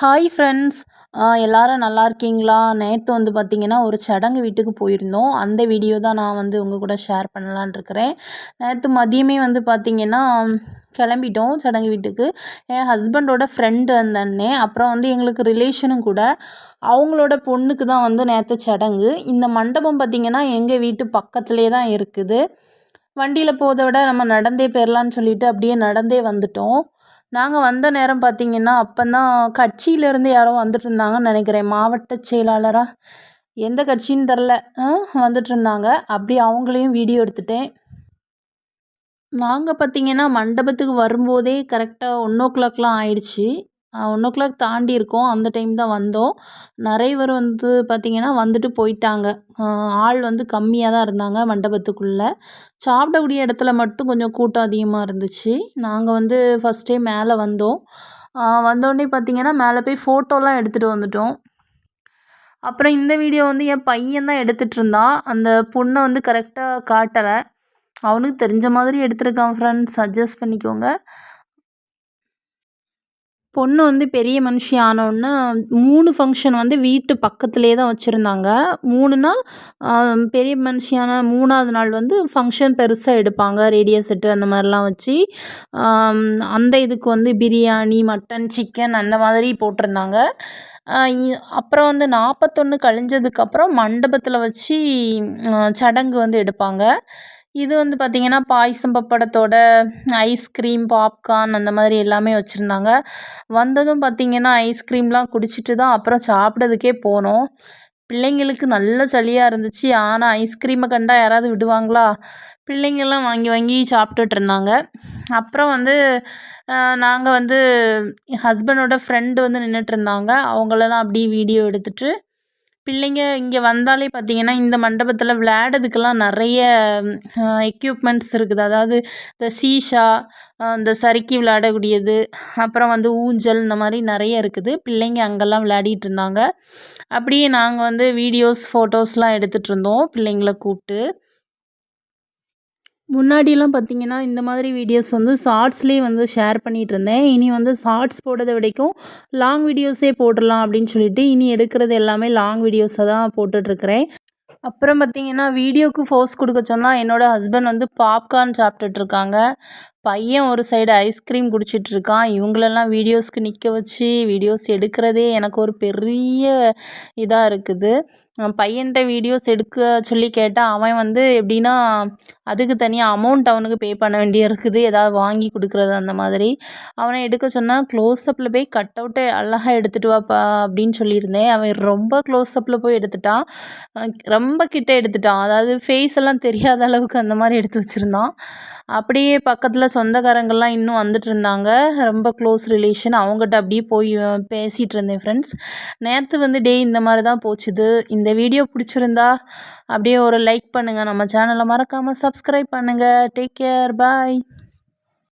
Hi friends எல்லோரும் நல்லா இருக்கீங்களா? நேற்று வந்து பார்த்திங்கன்னா ஒரு சடங்கு வீட்டுக்கு போயிருந்தோம். அந்த வீடியோ தான் நான் வந்து உங்கள் கூட ஷேர் பண்ணலான் இருக்கிறேன். நேற்று மதியமே வந்து பார்த்திங்கன்னா கிளம்பிட்டோம் சடங்கு வீட்டுக்கு. என் ஹஸ்பண்டோட ஃப்ரெண்டு அந்த அண்ணன் அப்புறம் வந்து எங்களுக்கு ரிலேஷனும் கூட. அவங்களோட பொண்ணுக்கு தான் வந்து நேற்று சடங்கு. இந்த மண்டபம் பார்த்திங்கன்னா எங்கள் வீட்டு பக்கத்துலேயே தான் இருக்குது. வண்டியில் போகிறத விட நம்ம நடந்தே போயிடலான்னு சொல்லிட்டு அப்படியே நடந்தே வந்துட்டோம். நாங்கள் வந்த நேரம் பார்த்திங்கன்னா அப்போதான் கட்சியிலேருந்து யாரோ வந்துட்டுருந்தாங்கன்னு நினைக்கிறேன். மாவட்ட செயலாளராக எந்த கட்சின்னு தெரில வந்துட்டுருந்தாங்க. அப்படி அவங்களையும் வீடியோ எடுத்துட்டேன். நாங்கள் பார்த்திங்கன்னா மண்டபத்துக்கு வரும்போதே கரெக்டாக ஒன் ஓ கிளாக்லாம் ஆயிடுச்சு. ஒன் ஓ கிளாக் தாண்டி இருக்கோம். அந்த டைம் தான் வந்தோம். நிறைய பேர் வந்து பார்த்திங்கன்னா வந்துட்டு போயிட்டாங்க. ஆள் வந்து கம்மியாக தான் இருந்தாங்க மண்டபத்துக்குள்ளே. சாப்பிடக்கூடிய இடத்துல மட்டும் கொஞ்சம் கூட்டம் அதிகமாக இருந்துச்சு. நாங்கள் வந்து ஃபஸ்ட்டே மேலே வந்தோம். வந்தோடனே பார்த்திங்கன்னா மேலே போய் ஃபோட்டோலாம் எடுத்துகிட்டு வந்துட்டோம். அப்புறம் இந்த வீடியோ வந்து என் பையன் தான் எடுத்துகிட்டு இருந்தான். அந்த பொண்ணை வந்து கரெக்டாக காட்டலை. அவனுக்கு தெரிஞ்ச மாதிரி எடுத்திருக்கான் ஃப்ரெண்ட்ஸ் அட்ஜஸ்ட் பண்ணிக்கோங்க. பொண்ணு வந்து பெரிய மனுஷி ஆனோடனே மூணு ஃபங்க்ஷன் வந்து வீட்டு பக்கத்துலேயே தான் வச்சுருந்தாங்க. மூணுனா பெரிய மனுஷியான மூணாவது நாள் வந்து ஃபங்க்ஷன் பெருசாக எடுப்பாங்க. ரேடியோ செட்டு அந்த மாதிரிலாம் வச்சு. அந்த இதுக்கு வந்து பிரியாணி மட்டன் சிக்கன் அந்த மாதிரி போட்டிருந்தாங்க. அப்புறம் வந்து நாற்பத்தொன்று கழிஞ்சதுக்கப்புறம் மண்டபத்தில் வச்சு சடங்கு வந்து எடுப்பாங்க. இது வந்து பார்த்திங்கன்னா பாயசம் பப்படத்தோட ஐஸ்கிரீம் பாப்கார்ன் அந்த மாதிரி எல்லாமே வச்சுருந்தாங்க. வந்ததும் பார்த்திங்கன்னா ஐஸ்கிரீம்லாம் குடிச்சிட்டு தான் அப்புறம் சாப்பிட்றதுக்கே போனோம். பிள்ளைங்களுக்கு நல்ல சளியாக இருந்துச்சு. ஆனால் ஐஸ்கிரீமை கண்டா யாராவது விடுவாங்களா? பிள்ளைங்கள்லாம் வாங்கி வாங்கி சாப்பிட்டுட்டு இருந்தாங்க. அப்புறம் வந்து நாங்கள் வந்து என் ஹஸ்பண்டோட ஃப்ரெண்டு வந்து நின்றுட்டு இருந்தாங்க. அவங்களெல்லாம் அப்படியே வீடியோ எடுத்துகிட்டு பிள்ளைங்க இங்கே வந்தாலே பார்த்திங்கன்னா இந்த மண்டபத்தில் விளையாடுறதுக்கெல்லாம் நிறைய எக்யூப்மெண்ட்ஸ் இருக்குது. அதாவது இந்த சீஷா இந்த சறுக்கி விளையாடக்கூடியது அப்புறம் வந்து ஊஞ்சல் இந்த மாதிரி நிறைய இருக்குது. பிள்ளைங்க அங்கெல்லாம் விளையாடிட்டு இருந்தாங்க. அப்படியே நாங்கள் வந்து வீடியோஸ் ஃபோட்டோஸ்லாம் எடுத்துகிட்டு இருந்தோம் பிள்ளைங்களை கூப்பிட்டு. முன்னாடிலாம் பார்த்திங்கன்னா இந்த மாதிரி வீடியோஸ் வந்து ஷார்ட்ஸ்லேயே வந்து ஷேர் பண்ணிகிட்டு இருந்தேன். இனி வந்து ஷார்ட்ஸ் போடுறத விடைக்கும் லாங் வீடியோஸே போட்டுடலாம் அப்படின்னு சொல்லிட்டு இனி எடுக்கிறது எல்லாமே லாங் வீடியோஸை தான் போட்டுட்ருக்கிறேன் அப்புறம் பார்த்திங்கன்னா வீடியோவுக்கு ஃபோர்ஸ் கொடுக்க சொன்னால் என்னோடய ஹஸ்பண்ட் வந்து பாப்கார்ன் சாப்பிட்டுட்ருக்காங்க பையன் ஒரு சைடு ஐஸ்கிரீம் குடிச்சிட்ருக்கான் இவங்களெல்லாம் வீடியோஸ்க்கு நிற்க வச்சு வீடியோஸ் எடுக்கிறதே எனக்கு ஒரு பெரிய இதாக இருக்குது. பையன்கிட்ட வீடியோஸ் எடுக்க சொல்லி கேட்டால் அவன் வந்து எப்படின்னா அதுக்கு தனியாக அமௌண்ட் அவனுக்கு பே பண்ண வேண்டிய இருக்குது. ஏதாவது வாங்கி கொடுக்குறது அந்த மாதிரி. அவனை எடுக்க சொன்னால் க்ளோஸ்அப்பில் போய் கட் அவுட்டை அழகாக எடுத்துகிட்டு வாப்பா அப்படின்னு சொல்லியிருந்தேன். அவன் ரொம்ப க்ளோஸ்அப்பில் போய் எடுத்துட்டான். ரொம்ப கிட்ட எடுத்துட்டான். அதாவது ஃபேஸ் எல்லாம் தெரியாத அளவுக்கு அந்த மாதிரி எடுத்து வச்சுருந்தான். அப்படியே பக்கத்தில் சொந்தக்காரங்கள்லாம் இன்னும் வந்துட்டு இருந்தாங்க ரொம்ப க்ளோஸ் ரிலேஷன் அவங்ககிட்ட அப்படியே போய் பேசிகிட்டு இருந்தேன் ஃப்ரெண்ட்ஸ் நேற்று வந்து டே இந்த மாதிரி தான் போச்சுது. இந்த வீடியோ பிடிச்சிருந்தா அப்படியே ஒரு லைக் பண்ணுங்கள் நம்ம சேனலை மறக்காமல் சப்ஸ்கிரைப் பண்ணுங்கள் டேக் கேர் பாய்